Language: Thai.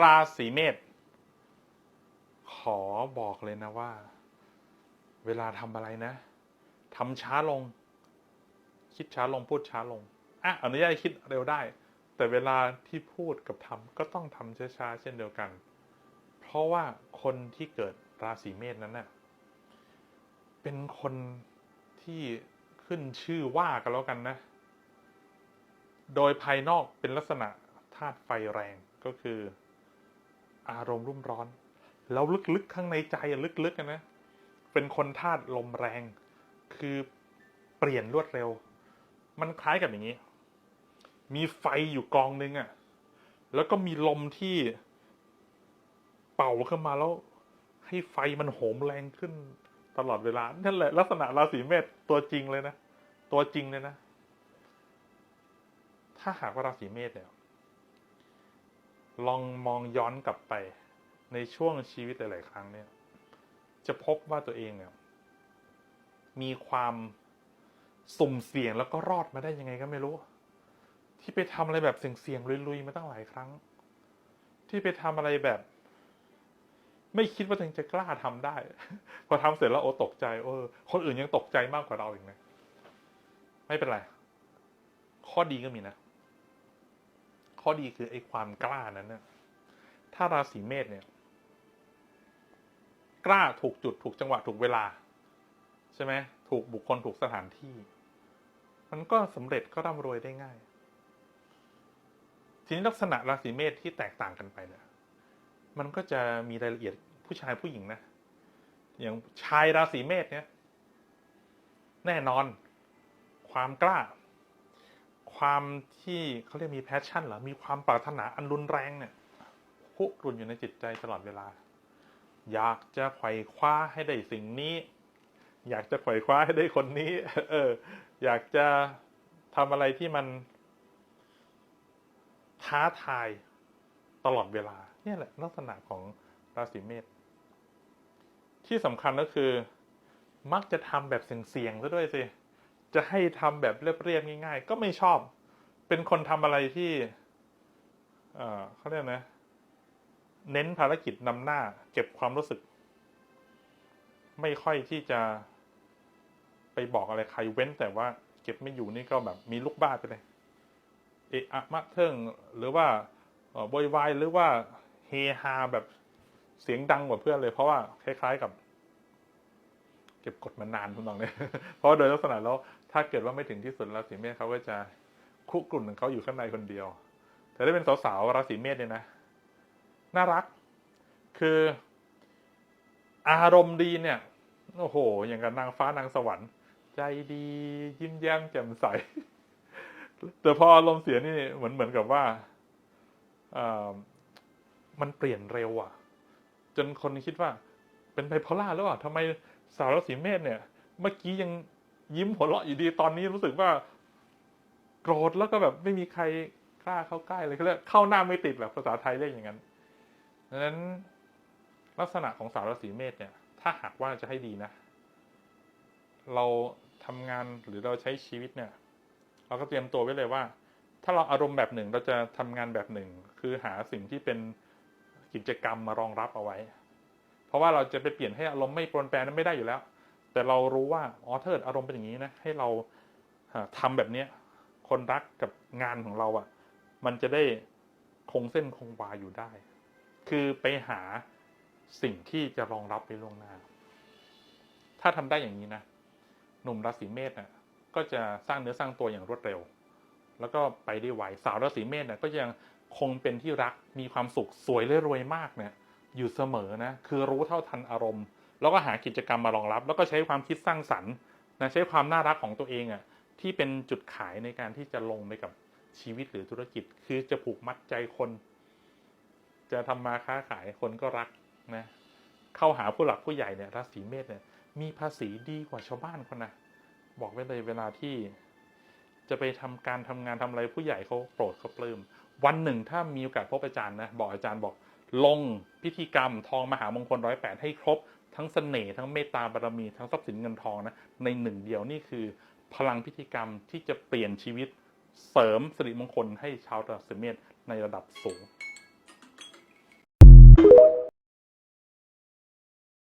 ราศีเมษขอบอกเลยนะว่า เวลาทำอะไรนะทำช้าลง คิดช้าลงพูดช้าลงอะอนุญาตคิดเร็วได้ แต่เวลาที่พูดกับทำก็ต้องทำช้าๆเช่นเดียวกัน เพราะว่าคนที่เกิดราศีเมษนั้นน่ะเป็นคนที่ขึ้นชื่อว่ากันแล้วกันนะ โดยภายนอกเป็นลักษณะธาตุไฟแรงก็คือ อารมณ์รุ่มร้อน แล้วลึกๆข้างในใจลึกๆนะเป็นคนธาตุลมแรง คือเปลี่ยนรวดเร็ว มันคล้ายกับอย่างนี้ มีไฟอยู่กองนึงอะ แล้วก็มีลมที่เป่าขึ้นมาแล้ว ให้ไฟมันโหมแรงขึ้นตลอดเวลา นั่นแหละลักษณะราศีเมษตัวจริงเลยนะ ตัวจริงเลยนะ ถ้าหากว่าราศีเมษเนี่ย ลองมองย้อนกลับไปในช่วงชีวิตหลาย ๆ ครั้งเนี่ย จะพบว่าตัวเองเนี่ยมีความสุ่มเสี่ยงแล้วก็รอดมาได้ยังไงก็ไม่รู้ ที่ไปทำอะไรแบบเสี่ยงๆลุยๆมาตั้งหลายครั้ง ที่ไปทำอะไรแบบ ไม่คิดว่าตัวเองจะกล้าทำได้ พอทำเสร็จแล้วโอ้ตกใจเออคนอื่นยังตกใจมากกว่าเราอีกนะไม่เป็นไร ข้อดีก็มีนะ ข้อดีคือไอ้ความกล้านั้นเนี่ยถ้าราศีเมษเนี่ย กล้าถูกจุดถูกจังหวะถูกเวลา ใช่ไหมถูกบุคคลถูกสถานที่ มันก็สำเร็จก็ร่ำรวยได้ง่าย ทีนี้ลักษณะราศีเมษที่แตกต่างกันไปเนี่ยมันก็จะมีรายละเอียดผู้ชายผู้หญิงนะ อย่างชายราศีเมษเนี่ย แน่นอน ความกล้า ความที่เขาเรียกมีแพชชั่นเหรอมีความปรารถนาอันรุนแรงเนี่ยคุกรุ่นอยู่ในจิตใจตลอดเวลา อยากจะไขว่คว้าให้ได้สิ่งนี้ อยากจะไขว่คว้าให้ได้คนนี้ เออ อยากจะทำอะไรที่มัน ท้าทายตลอดเวลา เนี่ยแหละลักษณะของราศีเมษที่สำคัญก็คือ มักจะทำแบบเสี่ยงๆซะด้วยสิจะให้ทำแบบเรียบๆง่าย ๆ ก็ไม่ชอบ เป็นคนทำอะไรที่เอ่อเขาเรียกนะ เน้นภารกิจนำหน้า เก็บความรู้สึก ไม่ค่อยที่จะไปบอกอะไรใครเว้นแต่ว่า เก็บไม่อยู่นี่ก็แบบมีลูกบ้าไปเลย เอะอะมะเทิงหรือว่าเอ่อโวยวายหรือว่าเฮฮาแบบเสียงดังกว่าเพื่อนเลย เพราะว่าคล้าย ๆ กับ เก็บกดมานานคุณลองเนี่ยเพราะโดยลักษณะแล้วถ้าเกิดว่าไม่ถึงที่สุดราศีเมษเขาก็จะ คุกกลุ่นของเขาอยู่ข้างในคนเดียว แต่ถ้าเป็นสาวๆราศีเมษเนี่ยนะ น่ารัก คืออารมณ์ดีเนี่ย โอ้โห อย่างกับนางฟ้านางสวรรค์ ใจดี ยิ้มแย้มแจ่มใส แต่พออารมณ์เสียนี่เหมือนเหมือนกับว่าอมันเปลี่ยนเร็วอะจนคนคิดว่า เป็นไบโพล่าหรือเปล่าทำไมสาวราศีเมษเนี่ย เมื่อกี้ยังยิ้มหัวเราะอยู่ดีตอนนี้รู้สึกว่า โกรธแล้วก็แบบไม่มีใครกล้าเข้าใกล้เลยเขาเรียกเข้าหน้าไม่ติดแบบภาษาไทยเรียกอย่างนั้นดังนั้นลักษณะของสาวราศีเมษเนี่ย ถ้าหากว่าจะให้ดีนะ เราทำงานหรือเราใช้ชีวิตเนี่ย เราก็เตรียมตัวไว้เลยว่า ถ้าเราอารมณ์แบบหนึ่งเราจะทำงานแบบหนึ่ง คือหาสิ่งที่เป็นกิจกรรมมารองรับเอาไว้ เพราะว่าเราจะไปเปลี่ยนให้อารมณ์ไม่ปรนแปรนั้นไม่ได้อยู่แล้ว แต่เรารู้ว่าอ๋อเกิดอารมณ์เป็นอย่างนี้นะให้เราอ่าทำแบบเนี้ย คนรักกับงานของเราอะ่ะ มันจะได้คงเส้นคงวาอยู่ได้ คือไปหาสิ่งที่จะรองรับไปล่วงหน้า ถ้าทำได้อย่างนี้นะ หนุ่มราศีเมษน่ะ ก็จะสร้างเนื้อสร้างตัวอย่างรวดเร็ว แล้วก็ไปได้ไวสาวราศีเมษน่ะก็ยังคงเป็นที่รักมีความสุขสวยและรวยมากเนี่ยอยู่เสมอนะ คือรู้เท่าทันอารมณ์ แล้วก็หากิจกรรมมารองรับ แล้วก็ใช้ความคิดสร้างสรรค์นะใช้ความน่ารักของตัวเองอะ ที่เป็นจุดขายในการที่จะลงไปกับชีวิตหรือธุรกิจ คือจะผูกมัดใจคน จะทำมาค้าขายคนก็รักนะเข้าหาผู้หลักผู้ใหญ่เนี่ยราศีเมษเนี่ยมีภาษีดีกว่าชาวบ้านคนนะบอกไว้เลยเวลาที่จะไปทำการทำงานทำอะไรผู้ใหญ่เขาโปรดเขาปลื้มวันหนึ่งถ้ามีโอกาสพบอาจารย์นะบอกอาจารย์บอกลงพิธีกรรมทองมหามงคลร้อยแปดให้ครบ ทั้งเสน่ห์ทั้งเมตตาบารมีทั้งทรัพย์สินเงินทองนะในหนึ่งเดียวนี่คือ พลังพิธีกรรมที่จะเปลี่ยนชีวิตเสริมสิริมงคลให้ชาวราศีเมษในระดับสูง